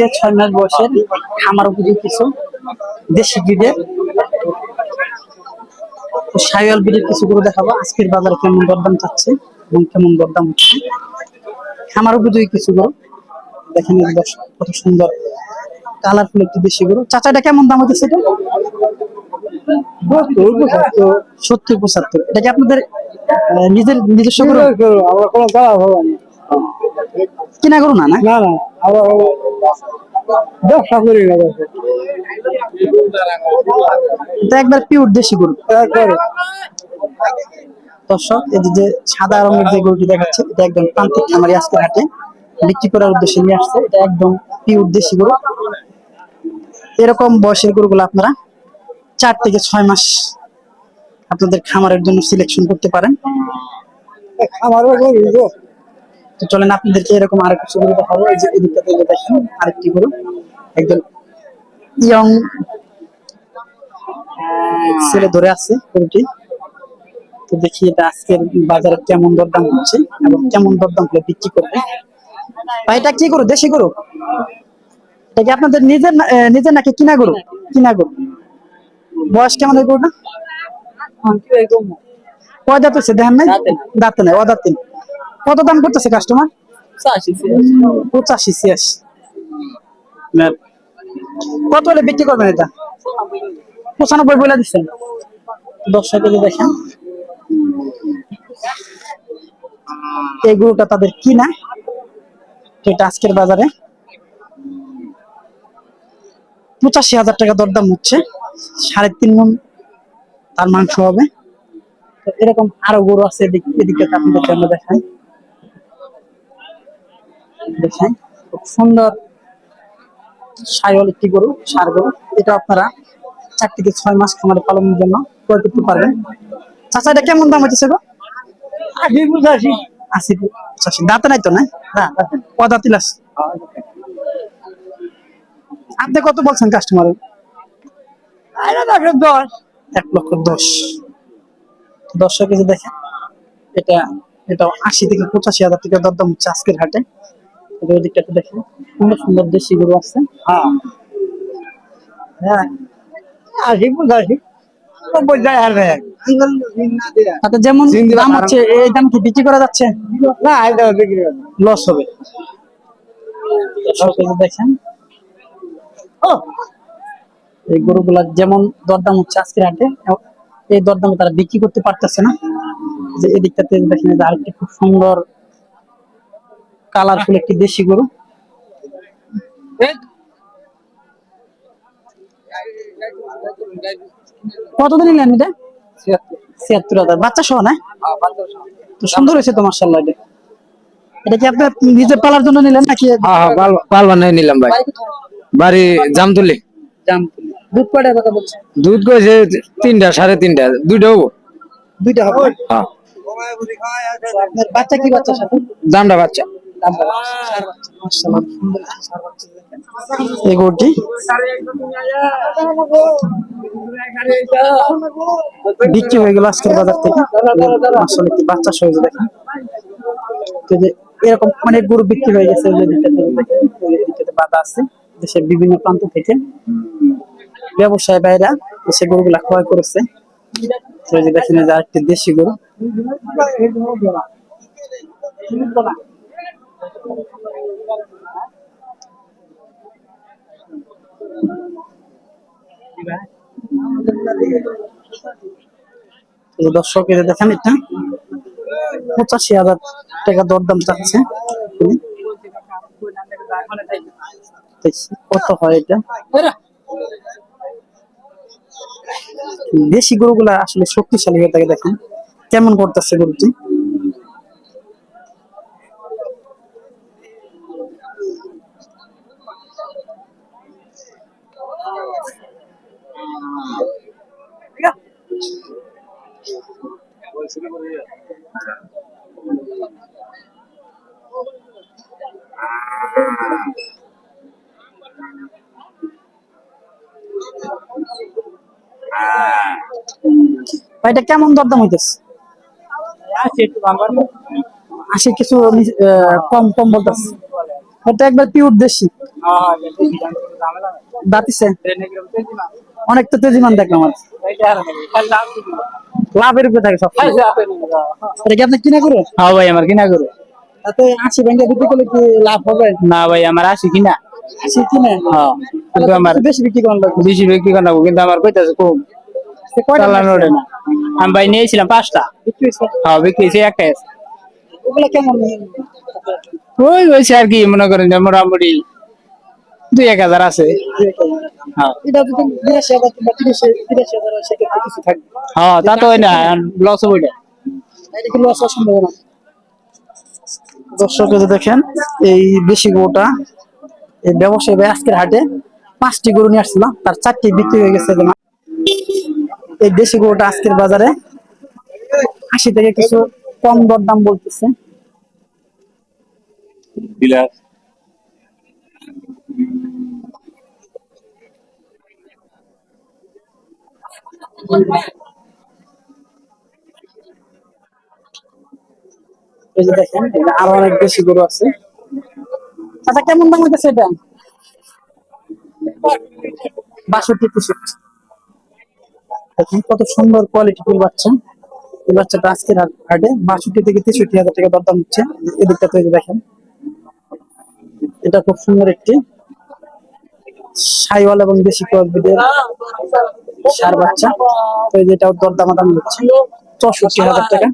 থেকে ছয় মাস বয়সের খামার উপযোগী কিছু, দেশি ব্রিডের সাইওয়াল ব্রিডের কিছু গরু দেখাবো। আজকের বাজারে কেমন দরদাম চাচ্ছে এবং কেমন দরদাম হচ্ছে। খামার উপযোগী কিছু গরু, দেখেন কত সুন্দর কালারফুল একটি দেশি গরু। চাচাটা কেমন দাম হচ্ছে এটা? সত্তর, পঁচাত্তর। এটা কি আপনাদের নিজের নিজস্ব গরু? আমরা কোনো করা হলো না। কিনা গরু না না? না ব্যবসা করি এটা একবার পিওর দেশি গরু। একবারে দর্শক এই যে- সাদা রঙের যে গরুটি দেখাচ্ছে এটা একদম প্রান্তিক খামারি আজকে হাটে বিক্রি করার উদ্দেশ্যে নিয়ে আসছে। এটা একদম পিওর দেশি গরু। এরকম বয়সের গরুগুলো আপনারা চার থেকে ছয় মাস আপনাদের খামারের জন্য সিলেকশন করতে পারেন। করি তো চলেন আপনাদেরকে এরকম আরও কিছু গরু দেখাবো। এই যে এদিকটা থেকে দেখেন আরেকটি গরু একদম ইয়ং ছেলে ধরে আছে গরুটি। তো দেখি এটা আজকের বাজারে কেমন দরদাম হচ্ছে এবং কেমন দরদাম হলে বিক্রি করবে। ভাই এটা কি গরু? দেশি গরু? এটা কি আপনাদের নিজের নিজের নাকি কিনা গরু? কিনা গরু। বয়স কেমন এই গরুটা? কয় দাঁত হচ্ছে দেখেন নাই? দাঁতে নাই অদাঁতে। কত দাম করতেছে কাস্টমার পঁচাশি ছিয়াশি। কত হলে বিক্রি করবেন এটা? পঁচানব্বই বলে দিচ্ছেন। দর্শক যদি দেখেন। এই গরুটা তাদের কিনা এটা আজকের বাজারে। পঁচাশি হাজার টাকা দরদাম হচ্ছে। সাড়ে তিন মন তার মাংস হবে। তো এরকম আরও গরু আছে এদিক এদিকে আপনাদেরকে আমরা দেখাই। খুব সুন্দর সাইওয়াল একটি গরু সার গরু। এটা আপনারা চার থেকে ছয় মাস খামারে পালনের জন্য ক্রয় করতে পারবেন। চাচা এটা কেমন দাম হচ্ছে গো? আশি পঁচাশি। আশি পঁচাশি। দাঁতে নাই তো না? পদাতিল আছে আপনি কত বলছেন কাস্টমার দশ। এক লক্ষ দশ। দর্শক কেজি দেখেন এটা এটা আশি থেকে পঁচাশি হাজার টাকা দরদাম হচ্ছে আজকের হাটে। এটা একটু দেখেন। সুন্দর সুন্দর দেশি গরু আছে। হ্যাঁ। হ্যাঁ। আশি পঁচাশি যেমন দাম হচ্ছে এই দাম কি বিক্রি করা যাচ্ছে? না। লস হবে। দেখেন। ও, এই গরুগুলা যেমন দরদাম হচ্ছে আজকের হাটে এই দরদামে তারা বিক্রি করতে পারতেছে না। যে এদিকটাতে দেখেন আরেকটি খুব সুন্দর কালারফুল একটি দেশি গরু। কত দিন নিলেন এটা? ছিয়াত্তর। হাজার। বাচ্চা সহ না? হ্যাঁ। তো সুন্দর হয়েছে তো মার্শাল্লাহ এটা। এটা কি আপনি নিজে পালার জন্য নিলেন নাকি? হ্যাঁ হ্যাঁ নিলাম ভাই। বাড়ি জামতুলি। জাম দুধ কয়টার কথা বলছেন? দুধ কইছে তিনটা সাড়ে তিনটা। দুইটা হব। দুইটা হবে? হ্যাঁ। বাচ্চা কি বাচ্চা দামটা বাচ্চা। এই গরুটি বিক্রি হয়ে গেল আজকের বাজার থেকে। আসলে কি বাচ্চা সহ যে দেখেন এরকম অনেক গরু বিক্রি হয়ে গেছে বাধা আছে। দেশের বিভিন্ন প্রান্ত থেকে ব্যবসায়ী বাইরা এসে গরুগুলা ক্রয় করেছে। দেখেন যে আরেকটি দেশি গরু। দর্শক যে দেখেন এটা। পঁচাশি হাজার টাকা দরদাম চাচ্ছে। কত হয় এটা? দেশি গরুগুলা আসলে শক্তিশালী হয়ে থাকে, দেখেন। কেমন করতেছে গরুটি? ভাই, এটা কেমন দরদাম হইতেছে। আশি কিছু কম কম বলতেছে। একবার পিউর দেশি। দাঁতিছে। অনেক তো তেজিমান দেখলাম আর। লাভের উপরে থাকে সব এটা কি আপনি কিনা করে হ্যাঁ ভাই আমার কিনা করে তাতে আশি ব্যাংকে বিক্রি করলে কি লাভ হবে? না ভাই আমার আসি কিনা। আশি কিনে? হ্যাঁ কিন্তু আমার বেশি বিক্রি লাগবে বেশি বিক্রি করা কিন্তু আমার কইতাছে কম চালানো ওঠে না। আমি ভাই নিয়েছিলাম পাঁচটা? হ্যাঁ বিক্রি হয়েছে একটা আছে। ওগুলা কেমন ওই হয়েছে আর কি মনে করেন যে মোটামুটি দুই এক হাজার আছে। হ্যাঁ। যদি হয় সেক্ষেত্রে কিছু থাকবে। তা তো না লস হবে না লস সম্ভাবনা? দর্শক এই যে দেখেন এই দেশি গরুটা এই ব্যবসায়ী আজকের হাটে পাঁচটি গরু নিয়ে আসছিল তার চারটি বিক্রি হয়ে গেছে এই দেশি গরুটা আজকের বাজারে আশি থেকে কিছু কম দর দাম বলতেছে। আরও অনেক বেশি গরু আছে। আচ্ছা কেমন দাম হইতেছে এটা? বাষট্টি তেষট্টি কত সুন্দর কোয়ালিটি ফুল বাচ্চা। এই বাচ্চাটা আজকের হাট- বাষট্টি থেকে তেষট্টি হাজার টাকা দরদাম হচ্ছে। এদিকটা তো এই যে দেখেন, এটা খুব সুন্দর একটি সাইওয়াল এবং দেশি কোয়ালিটির সার বাচ্চা। তো এই যে এটাও দরদাম দাম হচ্ছে। চৌষট্টি হাজার টাকা।